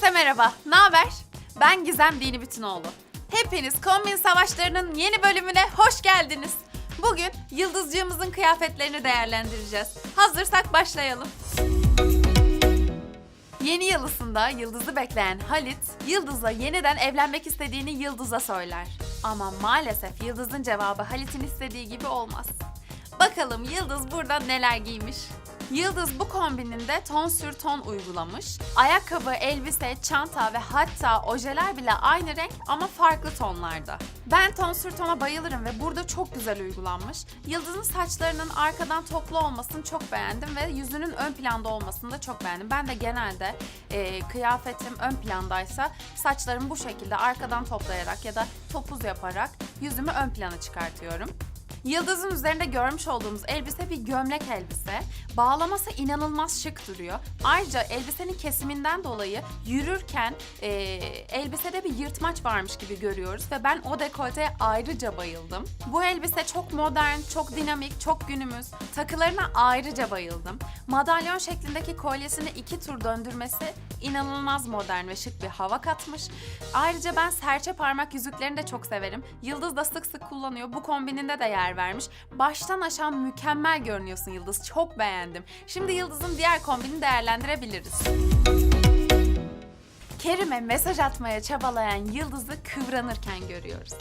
Herkese merhaba, ne haber? Ben Gizem Dini Bütünoğlu. Hepiniz Kombin Savaşları'nın yeni bölümüne hoş geldiniz. Bugün Yıldızcığımızın kıyafetlerini değerlendireceğiz. Hazırsak başlayalım. Yeni yılısında Yıldız'ı bekleyen Halit, Yıldız'la yeniden evlenmek istediğini Yıldız'a söyler. Ama maalesef Yıldız'ın cevabı Halit'in istediği gibi olmaz. Bakalım Yıldız burada neler giymiş? Yıldız bu kombininde ton sür ton uygulamış. Ayakkabı, elbise, çanta ve hatta ojeler bile aynı renk ama farklı tonlarda. Ben ton sür tona bayılırım ve burada çok güzel uygulanmış. Yıldız'ın saçlarının arkadan toplu olmasını çok beğendim ve yüzünün ön planda olmasını da çok beğendim. Ben de genelde e, kıyafetim ön plandaysa saçlarımı bu şekilde arkadan toplayarak ya da topuz yaparak yüzümü ön plana çıkartıyorum. Yıldız'ın üzerinde görmüş olduğumuz elbise bir gömlek elbise. Bağlaması inanılmaz şık duruyor. Ayrıca elbisenin kesiminden dolayı yürürken e, elbisede bir yırtmaç varmış gibi görüyoruz ve ben o dekolteye ayrıca bayıldım. Bu elbise çok modern, çok dinamik, çok günümüz. Takılarına ayrıca bayıldım. Madalyon şeklindeki kolyesini iki tur döndürmesi inanılmaz modern ve şık bir hava katmış. Ayrıca ben serçe parmak yüzüklerini de çok severim. Yıldız da sık sık kullanıyor. Bu kombininde de yer vermiş. Baştan aşağı mükemmel görünüyorsun Yıldız. Çok beğendim. Şimdi Yıldız'ın diğer kombini değerlendirebiliriz. Kerim'e mesaj atmaya çabalayan Yıldız'ı kıvranırken görüyoruz.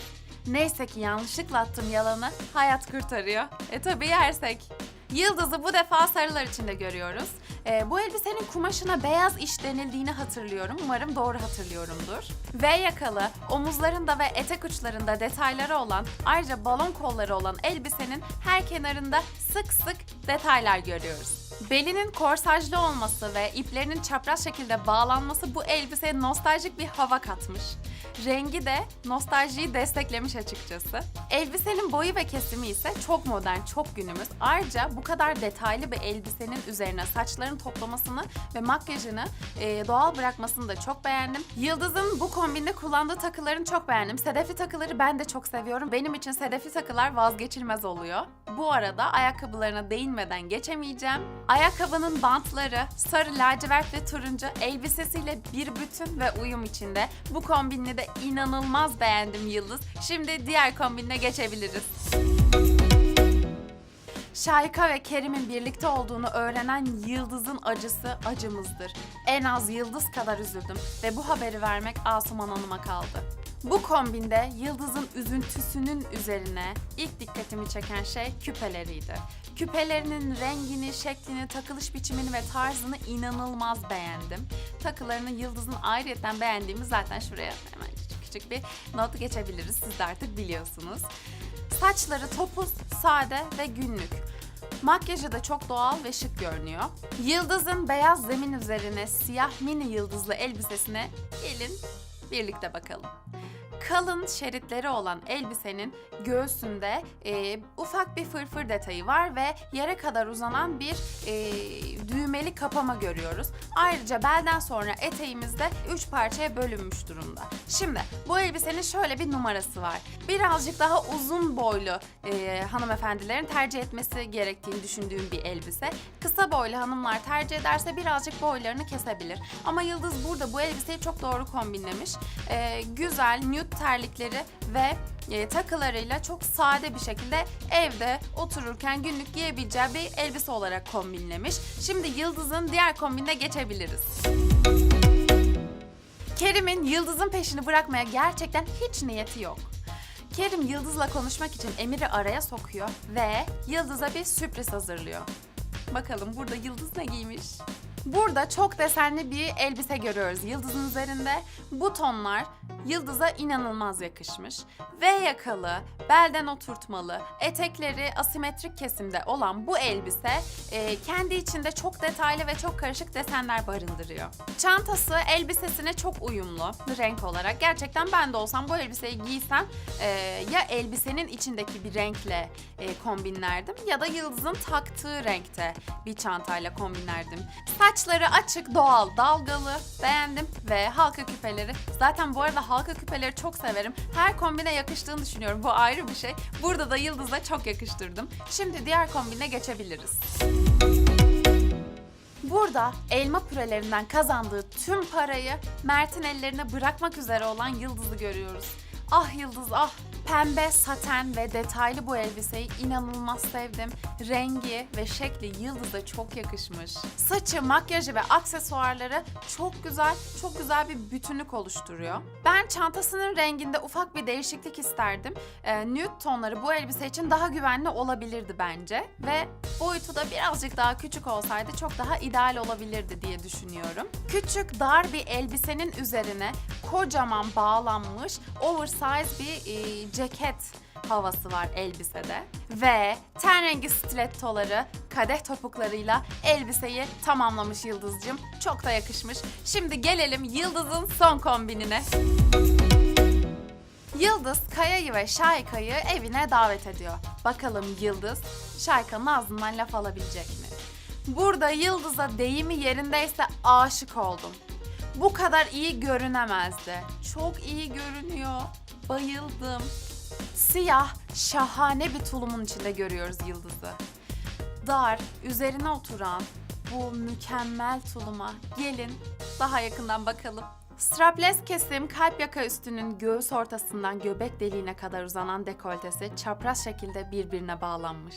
Neyse ki yanlışlıkla attım yalanı hayat kurtarıyor. E tabii yersek. Yıldız'ı bu defa sarılar içinde görüyoruz. E, bu elbisenin kumaşına beyaz iş denildiğini hatırlıyorum. Umarım doğru hatırlıyorumdur. V yakalı, omuzlarında ve etek uçlarında detayları olan, ayrıca balon kolları olan elbisenin her kenarında sık sık detaylar görüyoruz. Belinin korsajlı olması ve iplerinin çapraz şekilde bağlanması bu elbiseye nostaljik bir hava katmış. Rengi de nostaljiyi desteklemiş açıkçası. Elbisenin boyu ve kesimi ise çok modern, çok günümüz. Ayrıca bu kadar detaylı bir elbisenin üzerine saçların toplamasını ve makyajını e, doğal bırakmasını da çok beğendim. Yıldız'ın bu kombinde kullandığı takılarını çok beğendim. Sedefli takıları ben de çok seviyorum. Benim için sedefli takılar vazgeçilmez oluyor. Bu arada ayakkabılarına değinmeden geçemeyeceğim. Ayakkabının bantları sarı, lacivert ve turuncu elbisesiyle bir bütün ve uyum içinde. Bu kombini de inanılmaz beğendim Yıldız. Şimdi diğer kombinine geçebiliriz. Şayka ve Kerim'in birlikte olduğunu öğrenen Yıldız'ın acısı acımızdır. En az Yıldız kadar üzüldüm ve bu haberi vermek Asuman Hanım'a kaldı. Bu kombinde Yıldız'ın üzüntüsünün üzerine ilk dikkatimi çeken şey küpeleriydi. Küpelerinin rengini, şeklini, takılış biçimini ve tarzını inanılmaz beğendim. Takılarını Yıldız'ın ayrıyeten beğendiğimi zaten şuraya hemen küçük küçük bir not geçebiliriz. Siz de artık biliyorsunuz. Saçları topuz, sade ve günlük. Makyajı da çok doğal ve şık görünüyor. Yıldız'ın beyaz zemin üzerine siyah mini yıldızlı elbisesine gelin birlikte bakalım. Kalın şeritleri olan elbisenin göğsünde e, ufak bir fırfır detayı var ve yere kadar uzanan bir e, düğmeli kapama görüyoruz. Ayrıca belden sonra eteğimizde üç parçaya bölünmüş durumda. Şimdi bu elbisenin şöyle bir numarası var. Birazcık daha uzun boylu e, hanımefendilerin tercih etmesi gerektiğini düşündüğüm bir elbise. Kısa boylu hanımlar tercih ederse birazcık boylarını kesebilir. Ama Yıldız burada bu elbiseyi çok doğru kombinlemiş. E, güzel, nude terlikleri ve e, takılarıyla çok sade bir şekilde evde otururken günlük giyebileceği bir elbise olarak kombinlemiş. Şimdi Yıldız'ın diğer kombinine geçebiliriz. Kerim'in Yıldız'ın peşini bırakmaya gerçekten hiç niyeti yok. Kerim Yıldız'la konuşmak için Emir'i araya sokuyor ve Yıldız'a bir sürpriz hazırlıyor. Bakalım burada Yıldız ne giymiş? Burada çok desenli bir elbise görüyoruz Yıldız'ın üzerinde. Bu tonlar Yıldız'a inanılmaz yakışmış. V yakalı, belden oturtmalı, etekleri asimetrik kesimde olan bu elbise e, kendi içinde çok detaylı ve çok karışık desenler barındırıyor. Çantası elbisesine çok uyumlu renk olarak. Gerçekten ben de olsam bu elbiseyi giysem e, ya elbisenin içindeki bir renkle e, kombinlerdim ya da Yıldız'ın taktığı renkte bir çantayla kombinlerdim. Saçları açık, doğal, dalgalı, beğendim ve halka küpeleri. Zaten bu arada halka küpeleri çok severim. Her kombine yakıştığını düşünüyorum. Bu ayrı bir şey. Burada da Yıldız'a çok yakıştırdım. Şimdi diğer kombine geçebiliriz. Burada elma pürelerinden kazandığı tüm parayı Mert'in ellerine bırakmak üzere olan Yıldız'ı görüyoruz. Ah Yıldız ah! Pembe, saten ve detaylı bu elbiseyi inanılmaz sevdim. Rengi ve şekli Yıldız'a çok yakışmış. Saçı, makyajı ve aksesuarları çok güzel, çok güzel bir bütünlük oluşturuyor. Ben çantasının renginde ufak bir değişiklik isterdim. Ee, nude tonları bu elbise için daha güvenli olabilirdi bence. Ve boyutu da birazcık daha küçük olsaydı çok daha ideal olabilirdi diye düşünüyorum. Küçük, dar bir elbisenin üzerine kocaman bağlanmış oversize bir e, ceket havası var elbisede. Ve ten rengi stilettoları, kadeh topuklarıyla elbiseyi tamamlamış Yıldız'cığım. Çok da yakışmış. Şimdi gelelim Yıldız'ın son kombinine. Yıldız Kaya'yı ve Şayka'yı evine davet ediyor. Bakalım Yıldız Şayka'nın ağzından laf alabilecek mi? Burada Yıldız'a deyimi yerindeyse aşık oldum. Bu kadar iyi görünemezdi. Çok iyi görünüyor. Bayıldım. Siyah, şahane bir tulumun içinde görüyoruz Yıldız'ı. Dar, üzerine oturan bu mükemmel tuluma gelin daha yakından bakalım. Strapless kesim kalp yaka üstünün göğüs ortasından göbek deliğine kadar uzanan dekoltesi çapraz şekilde birbirine bağlanmış.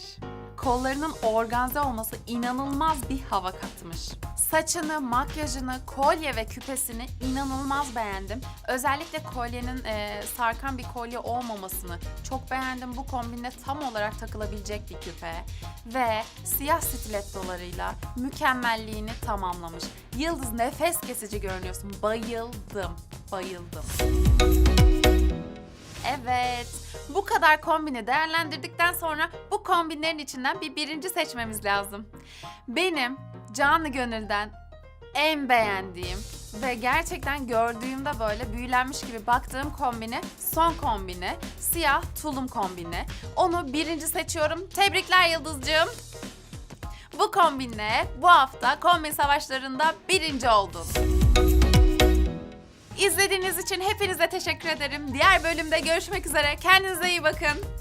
Kollarının organze olması inanılmaz bir hava katmış. Saçını, makyajını, kolye ve küpesini inanılmaz beğendim. Özellikle kolyenin e, sarkan bir kolye olmamasını çok beğendim. Bu kombinle tam olarak takılabilecek bir küpe. Ve siyah stilettolarıyla mükemmelliğini tamamlamış. Yıldız nefes kesici görünüyorsun. Bayıldım, bayıldım. Evet, bu kadar kombini değerlendirdikten sonra bu kombinlerin içinden bir birinci seçmemiz lazım. Benim canı gönülden en beğendiğim ve gerçekten gördüğümde böyle büyülenmiş gibi baktığım kombini son kombini siyah tulum kombini. Onu birinci seçiyorum. Tebrikler Yıldızcığım. Bu kombinle bu hafta kombin savaşlarında birinci oldun. İzlediğiniz için hepinize teşekkür ederim. Diğer bölümde görüşmek üzere. Kendinize iyi bakın.